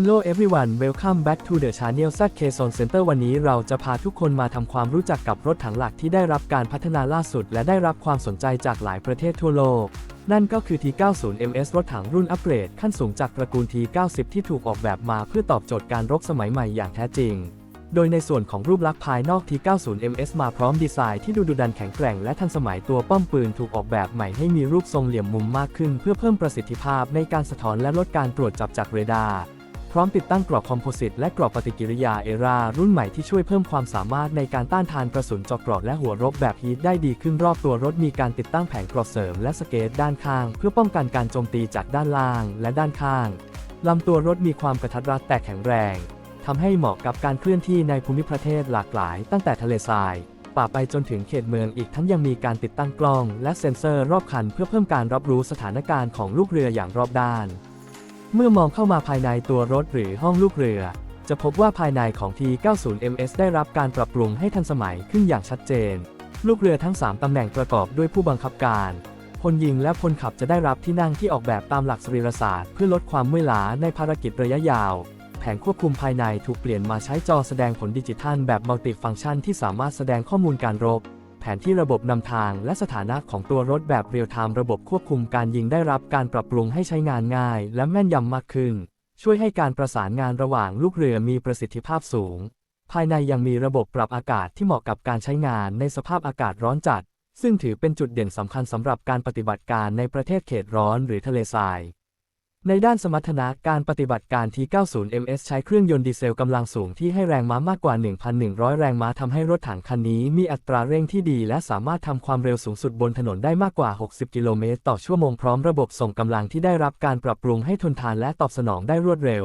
Hello everyone welcome back to the channel ZK z o n Center วันนี้เราจะพาทุกคนมาทำความรู้จักกับรถถังหลักที่ได้รับการพัฒนาล่าสุด และได้รับความสนใจจากหลายประเทศทั่วโลก นั่นก็คือ T90 MS รถถังรุ่นอัปเกรดขั้นสูงจากตระกูล T90 ที่ถูกออกแบบมาเพื่อตอบโจทย์การรบสมัยใหม่อย่างแท้จริง โดยในส่วนของรูปลักษณ์ภายนอก T90 MS มาพร้อมดีไซน์ที่ดูดุดันแข็งแกร่งและทันสมัยตัวป้อมปืนถูกออกแบบใหม่ให้มีรูปทรงเหลี่ยมมุมมากขึ้น เพื่อเพิ่มประสิทธิภาพในการสะท้อนและลดการตรวจจับจากเรดาร์ พร้อมติดตั้งกรอบคอมโพสิตและกรอบปฏิกิริยาเอรารุ่นใหม่ที่ช่วยเพิ่มความสามารถในการต้านทานกระสุนเจอกกรอบและหัวรบแบบฮีทได้ดีขึ้นรอบตัวรถมีการติดตั้งแผงกรอบเสริมและสเกตด้านข้าง เพื่อป้องกันการโจมตีจากด้านล่างและด้านข้างลำตัวรถมีความกระทัดรัดแต่แข็งแรงทำให้เหมาะกับการเคลื่อนที่ในภูมิประเทศหลากหลาย ตั้งแต่ทะเลทรายป่าไปจนถึงเขตเมืองอีกทั้งยังมีการติดตั้งกล้อง และเซ็นเซอร์รอบคันเพื่อเพิ่มการรับรู้สถานการณ์ของลูกเรืออย่างรอบด้าน เมื่อมองเข้ามาภายในตัวรถหรือห้องลูกเรือ จะพบว่าภายในของ T90MS ได้รับการปรับปรุงให้ทันสมัยขึ้นอย่างชัดเจน ลูกเรือทั้ง 3 ตำแหน่งประกอบด้วยผู้บังคับการพลยิงและพลขับจะได้รับที่นั่งที่ออกแบบตามหลักสรีรศาสตร์เพื่อลดความเมื่อยล้าในภารกิจระยะยาว แผงควบคุมภายในถูกเปลี่ยนมาใช้จอแสดงผลดิจิทัลแบบมัลติฟังก์ชันที่สามารถแสดงข้อมูลการรบ แผนที่ระบบนำทางและสถานะของตัวรถแบบเรียลไทม์ระบบควบคุมการยิงได้รับการปรับปรุงให้ใช้งานง่าย และแม่นยำมากขึ้น ช่วยให้การประสานงานระหว่างลูกเรือมีประสิทธิภาพสูง ภายในยังมีระบบปรับอากาศที่เหมาะกับการใช้งานในสภาพอากาศร้อนจัด ซึ่งถือเป็นจุดเด่นสำคัญสำหรับการปฏิบัติการในประเทศเขตร้อนหรือทะเลทราย ในด้านสมรรถนะการปฏิบัติการ T90MS ใช้เครื่องยนต์ดีเซลกำลังสูงที่ให้แรงม้ามากกว่า 1,100 แรงม้าทำให้รถถังคันนี้มีอัตราเร่งที่ดี และสามารถทำความเร็วสูงสุดบนถนนได้มากกว่า 60 กิโลเมตรต่อชั่วโมงพร้อมระบบส่งกำลังที่ได้รับการปรับปรุงให้ทนทานและตอบสนองได้รวดเร็ว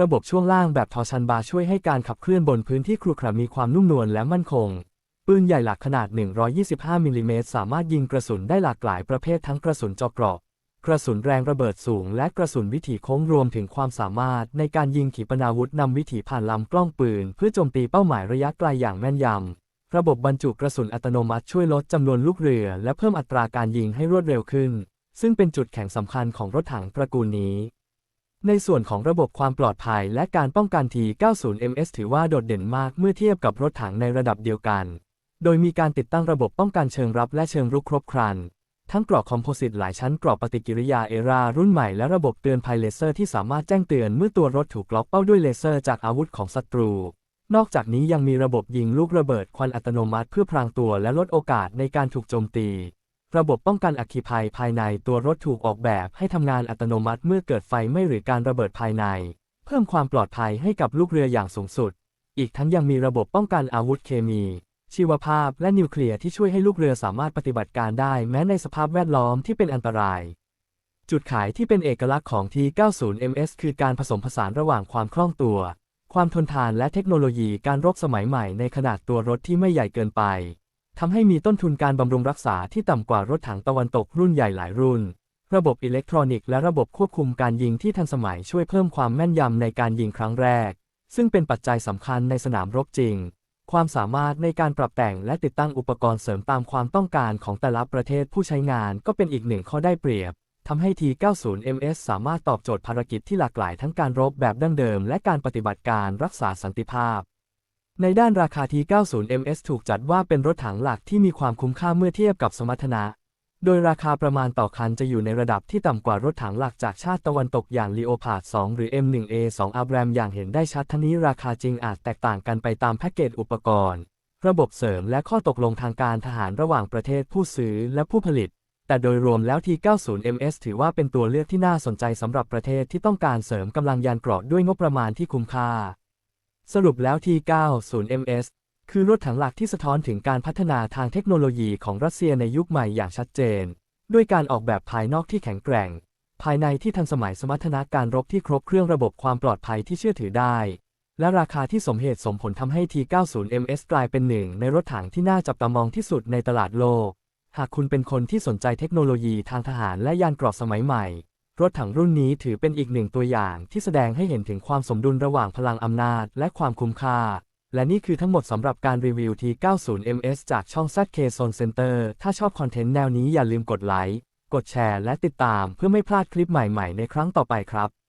ระบบช่วงล่างแบบทอชันบาร์ช่วยให้การขับเคลื่อนบนพื้นที่ครุขระมีความนุ่มนวลและมั่นคงปืนใหญ่หลักขนาด 125 มิลลิเมตรสามารถยิงกระสุนได้หลากหลายประเภททั้งกระสุนเจาะเกราะ กระสุนแรงระเบิดสูง และกระสุนวิถีโค้งรวมถึงความสามารถในการยิงขีปนาวุธนำวิถีผ่านลำกล้องปืน เพื่อโจมตีเป้าหมายระยะไกลอย่างแม่นยำ ระบบบรรจุกระสุนอัตโนมัติช่วยลดจำนวนลูกเรือ และเพิ่มอัตราการยิงให้รวดเร็วขึ้น ซึ่งเป็นจุดแข็งสำคัญของรถถังตระกูลนี้ ในส่วนของระบบความปลอดภัยและการป้องกัน T90MS ถือว่าโดดเด่นมากเมื่อเทียบกับรถถังในระดับเดียวกัน โดยมีการติดตั้งระบบป้องกันเชิงรับและเชิงรุกครบครัน ทั้งกรอบคอมโพสิตหลายชั้นกรอบปฏิกิริยาเอรารุ่นใหม่และระบบเตือนภัยเลเซอร์ที่สามารถแจ้งเตือนเมื่อตัวรถถูกล็อกเป้าด้วยเลเซอร์จากอาวุธของศัตรู นอกจากนี้ยังมีระบบยิงลูกระเบิดควันอัตโนมัติเพื่อพรางตัวและลดโอกาสในการถูกโจมตี ระบบป้องกันอัคคีภัยภายในตัวรถถูกออกแบบให้ทำงานอัตโนมัติเมื่อเกิดไฟไหม้หรือการระเบิดภายใน เพิ่มความปลอดภัยให้กับลูกเรืออย่างสูงสุด อีกทั้งยังมีระบบป้องกันอาวุธเคมี ชีวภาพและนิวเคลียร์ที่ช่วยให้ลูกเรือสามารถปฏิบัติการได้แม้ในสภาพแวดล้อมที่เป็นอันตราย จุดขายที่เป็นเอกลักษณ์ของ T90MS คือการผสมผสานระหว่างความคล่องตัว ความทนทานและเทคโนโลยีการรบสมัยใหม่ในขนาดตัวรถที่ไม่ใหญ่เกินไปทำให้มีต้นทุนการบำรุงรักษาที่ต่ำกว่ารถถังตะวันตกรุ่นใหญ่หลายรุ่น ระบบอิเล็กทรอนิกส์และระบบควบคุมการยิงที่ทันสมัยช่วยเพิ่มความแม่นยำในการยิงครั้งแรก ซึ่งเป็นปัจจัยสำคัญในสนามรบจริง ความสามารถในการปรับแต่งและติดตั้งอุปกรณ์เสริมตามความต้องการของแต่ละประเทศผู้ใช้งานก็เป็นอีกหนึ่งข้อได้เปรียบทำให้ T90MS สามารถตอบโจทย์ภารกิจที่หลากหลายทั้งการรบแบบดั้งเดิม และการปฏิบัติการรักษาสันติภาพ ในด้านราคา T90MS ถูกจัดว่าเป็นรถถังหลักที่มีความคุ้มค่าเมื่อเทียบกับสมรรถนะ โดยราคาประมาณต่อคันจะอยู่ในระดับที่ต่ำกว่ารถถังหลักจากชาติตะวันตกอย่าง Leopard 2 หรือ M1A2 Abram อย่างเห็นได้ชัดทั้งนี้ราคาจริงอาจแตกต่างกันไปตามแพ็กเกจอุปกรณ์ ระบบเสริมและข้อตกลงทางการทหารระหว่างประเทศผู้ซื้อและผู้ผลิต แต่โดยรวมแล้ว T90MS ถือว่าเป็นตัวเลือกที่น่าสนใจสำหรับประเทศที่ต้องการเสริมกำลังยานเกราะด้วยงบประมาณที่คุ้มค่า สรุปแล้ว T90MS คือรถถังหลักที่สะท้อนถึงการพัฒนาทางเทคโนโลยีของรัสเซียในยุคใหม่อย่างชัดเจน ด้วยการออกแบบภายนอกที่แข็งแกร่ง ภายในที่ทันสมัยสมรรถนะการรบที่ครบเครื่องระบบความปลอดภัยที่เชื่อถือได้ และราคาที่สมเหตุสมผลทำให้ T90MS กลายเป็นหนึ่งในรถถังที่น่าจับตามองที่สุดในตลาดโลก หากคุณเป็นคนที่สนใจเทคโนโลยีทางทหารและยานเกราะสมัยใหม่ รถถังรุ่นนี้ถือเป็นอีกหนึ่งตัวอย่างที่แสดงให้เห็นถึงความสมดุลระหว่างพลังอำนาจ และความคุ้มค่า และนี่คือทั้งหมดสำหรับการรีวิว T90MS จากช่อง ZK Zone Center ถ้าชอบคอนเทนต์แนวนี้อย่าลืมกดไลค์ กดแชร์ และติดตามเพื่อไม่พลาดคลิปใหม่ๆ ในครั้งต่อไปครับ